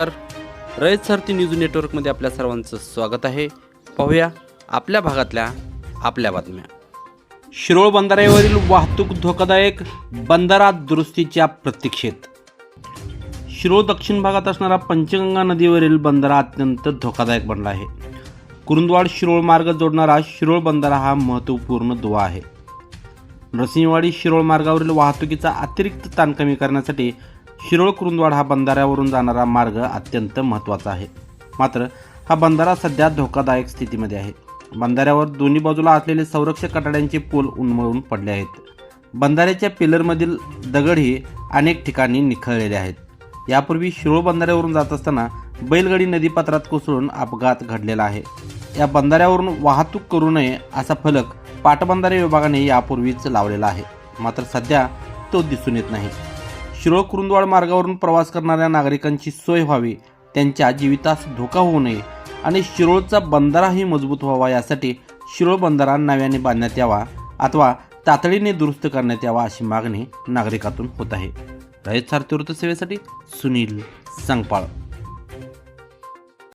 तर रयत सारथी न्यूज नेटवर्कमध्ये आपल्या सर्वांचं स्वागत आहे. पाहूया आपल्या भागातल्या आपल्या बातम्या. शिरोळ बंधाऱ्यावरील वाहतूक धोकादायक बंधारा दुरुस्तीच्या प्रतीक्षेत. शिरोळ दक्षिण भागात असणारा पंचगंगा नदीवरील बंधारा अत्यंत धोकादायक बनला आहे. कुरुंदवाड शिरोळ मार्ग जोडणारा शिरोळ बंधारा हा महत्त्वपूर्ण दुवा आहे. नरसिंहवाडी शिरोळ मार्गावरील वाहतुकीचा अतिरिक्त ताण कमी करण्यासाठी शिरोळ कुरुंदवाड हा बंधाऱ्यावरून जाणारा मार्ग अत्यंत महत्त्वाचा आहे. मात्र हा बंधारा सध्या धोकादायक स्थितीमध्ये आहे. बंधाऱ्यावर दोन्ही बाजूला असलेले संरक्षक कटाड्यांचे पूल उन्मळून पडले आहेत. बंधाऱ्याच्या पिलरमधील दगडही अनेक ठिकाणी निखळलेले आहेत. यापूर्वी शिरोळ बंधाऱ्यावरून जात असताना बैलगडी नदीपात्रात कोसळून अपघात घडलेला आहे. या बंधाऱ्यावरून वाहतूक करू नये असा फलक पाटबंधारे विभागाने यापूर्वीच लावलेला आहे. मात्र सध्या तो दिसून येत नाही. शिरोळ कुरुंदवाड मार्गावरून प्रवास करणाऱ्या नागरिकांची सोय व्हावी त्यांच्या जीवितास धोका होऊ नये आणि शिरोळचा बंधाराही मजबूत व्हावा यासाठी शिरोळ बंधारा नव्याने बांधण्यात यावा अथवा तातडीने दुरुस्त करण्यात यावा अशी मागणी नागरिकातून होत आहे. रयत सारथी वृत्तसेवेसाठी सुनील संगपाळ.